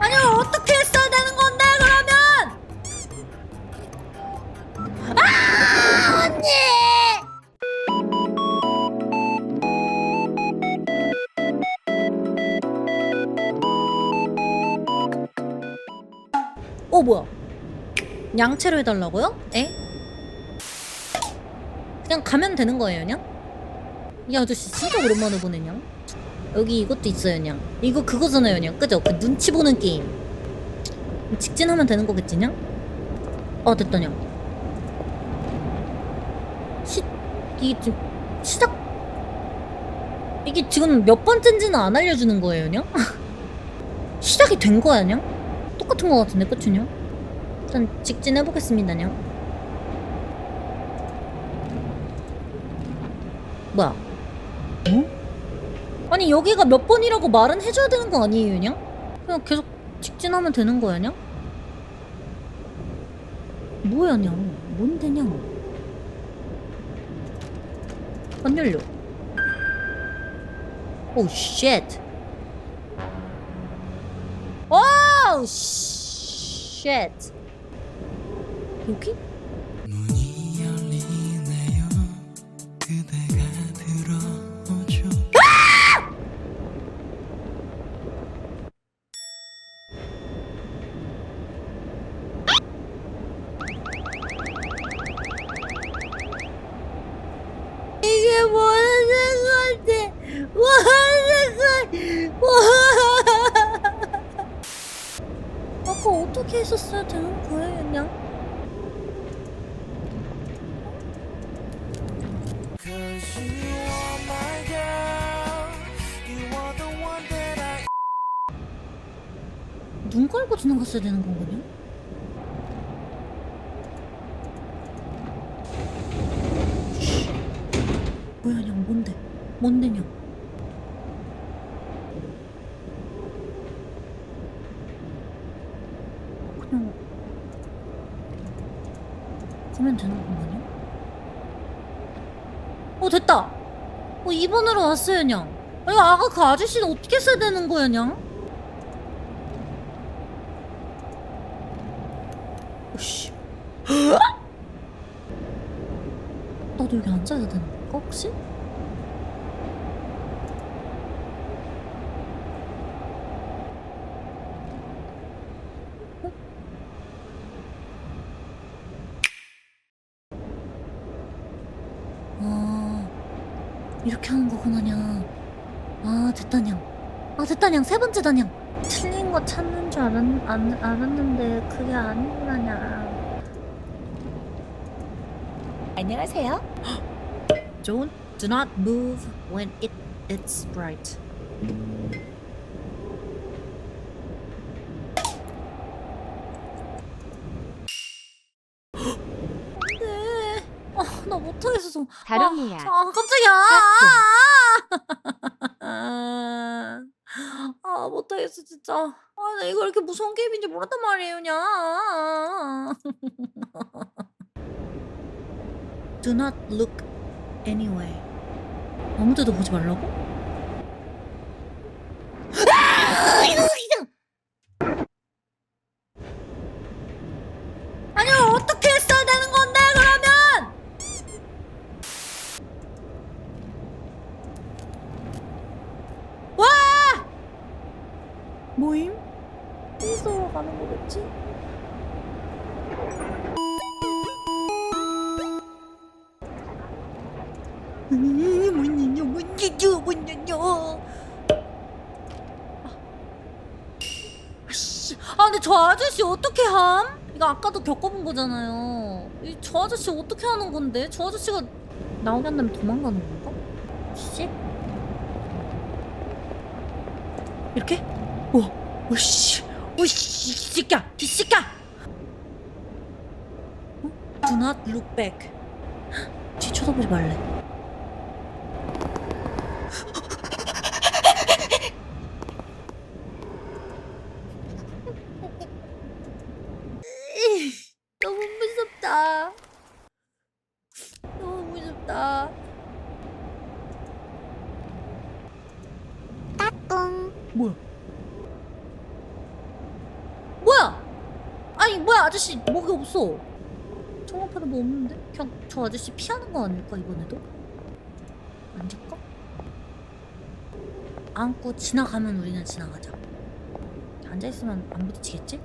아니 어떻게 했어야 되는 건데 그러면? 아 언니! 어 뭐야? 양채로 해달라고요? 에? 그냥 가면 되는 거예요, 그냥? 이 아저씨 진짜 오랜만에 보네, 냥. 여기 이것도 있어요, 냥. 이거 그거잖아요, 냥. 그죠? 그 눈치 보는 게임. 직진하면 되는 거겠지, 냥? 아, 됐다, 냥. 시, 이게 지금 시작. 이게 지금 몇 번째인지는 안 알려주는 거예요, 냥? 시작이 된 거야, 냥? 똑같은 거 같은데, 그쵸, 냥? 일단 직진해보겠습니다, 냥. 뭐야? 어? 아니 여기가 몇 번이라고 말은 해줘야 되는 거 아니에요, 그냥? 그냥 계속 직진하면 되는 거야, 그냥? 뭐야, 냥? 뭔데, 냥? 안 열려. 오, 쉣. 오, 쉣. 여기? 어떻게 했었어야 되는 거예요, 그냥? 눈 깔고 지나갔어야 되는 거군요? 쉬. 뭐야, 냥, 뭔데? 뭔데, 냥 가면 되는 건가요? 어 됐다. 어 2번으로 왔어요, 냥. 아니 아까 그 아저씨는 어떻게 써야 되는 거야, 냥? 오씨. 나도 여기 앉아야 되는 건가 혹시? 어? 아 이렇게 하는 거구나 냥. 아 됐다냥. 아 됐다냥 세 번째다냥. 틀린 거 찾는 줄 알았, 안, 알았는데 그게 아니구나냥. 안녕하세요. Don't do not move when it it's bright. 네. 아, 나 못하겠어. 다롱이야. 아, 아 깜짝이야. 아, 아, 못하겠어, 진짜. 아, 나 이거 이렇게 무서운 게임인지 몰랐단 말이에요, 그냥. Do not look anyway. 아무 데도 보지 말라고? 모임? 어디서 가는 거겠지? 뭐냐냐 아씨 아 근데 저 아저씨 어떻게 함? 이거 아까도 겪어본 거잖아요 이 저 아저씨 어떻게 하는 건데? 저 아저씨가 나오게 한다면 도망가는 건가? 씨 이렇게? 오, 오씨, 오씨, 이 새끼야, 이 새끼야. 어? Do not look back. 뒤 쳐다보지 말래. 너무 무섭다. 너무 무섭다. 뭐야? 아저씨 뭐가 없어. 총알파도 뭐 없는데? 그냥 저 아저씨 피하는 거 아닐까 이번에도? 앉을까? 안고 지나가면 우리는 지나가자. 앉아 있으면 안 부딪히겠지?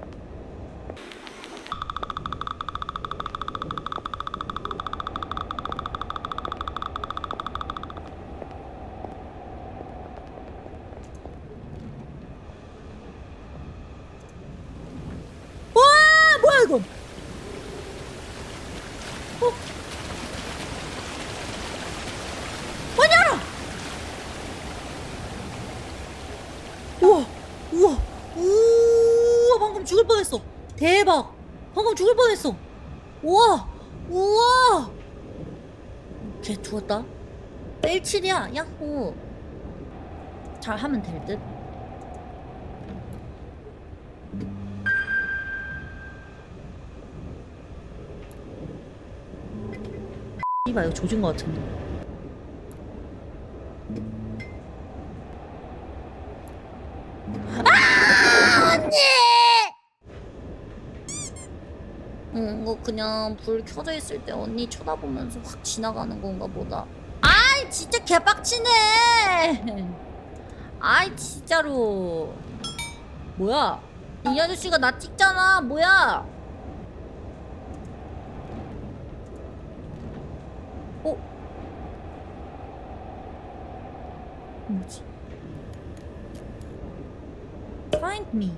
와 뭐야 이건? 어? 문 열어! 우와 우와. 우와 방금 죽을 뻔했어. 대박. 방금 죽을 뻔했어. 우와 우와. 걔 죽었다. 1칠이야 야호. 잘 하면 될 듯 이거 조진 거 같은데. 아 언니! 응 이거 그냥 불 켜져 있을 때 언니 쳐다보면서 확 지나가는 건가 보다. 아이 진짜 개빡치네! 아이 진짜로. 뭐야? 이 아저씨가 나 찍잖아. 뭐야 어? 뭐지? Find me.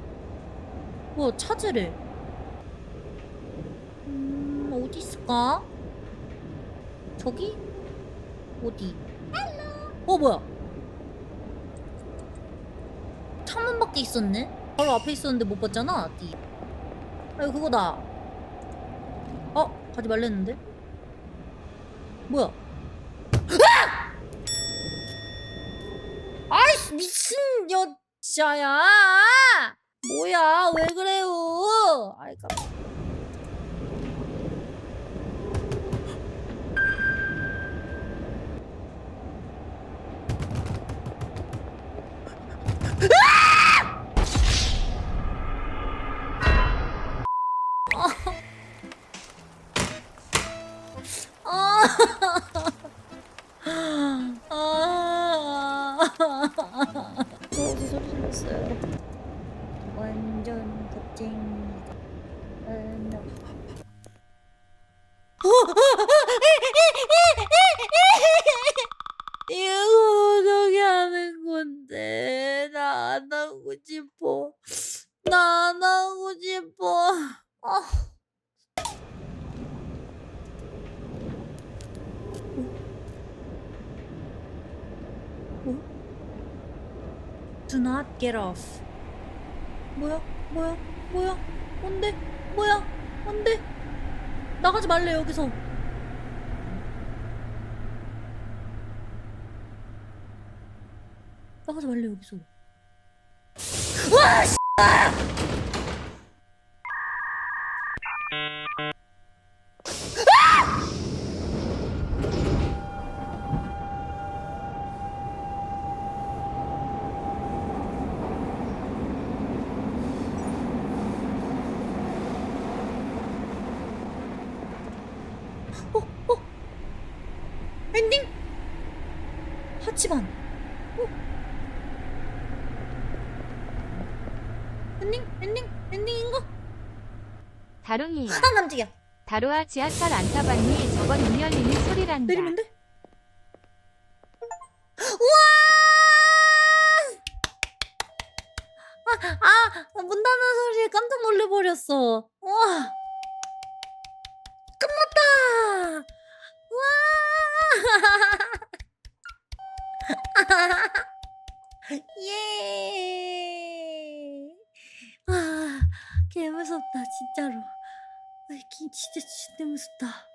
뭐 찾으래. 음 어디 있을까? 저기? 어디? 어 뭐야? 창문 밖에 있었네. 바로 앞에 있었는데 못 봤잖아. 띠. 아 이거 그거다. 어 가지 말랬는데. 뭐야? 미친 여자야! 뭐야 왜 그래요? 아이 깜 완전 겁쟁이다. 완전. 이거 어떻게 하는 건데? 나 안 하고 싶어. 나 안 하고 싶어. 아. Do not get off. 뭐야? 뭐야? 뭐야? 뭔데? 뭐야? 뭔데? 나가지 말래 여기서. 나가지 말래 여기서. 와! 씨! 어, 어. 엔딩? 하치반. 어. 엔딩? 엔딩? 엔딩인가? 다롱이야. 아, 남직이야. 다로아 지하철 안 타봤니? 저건 문 열리는 소리란다. 내리면 돼? 우와! 아, 아, 문 닫는 소리에 깜짝 놀래버렸어. 우와! 무섭다, 진짜로. 아, 이 진짜 진짜 무섭다.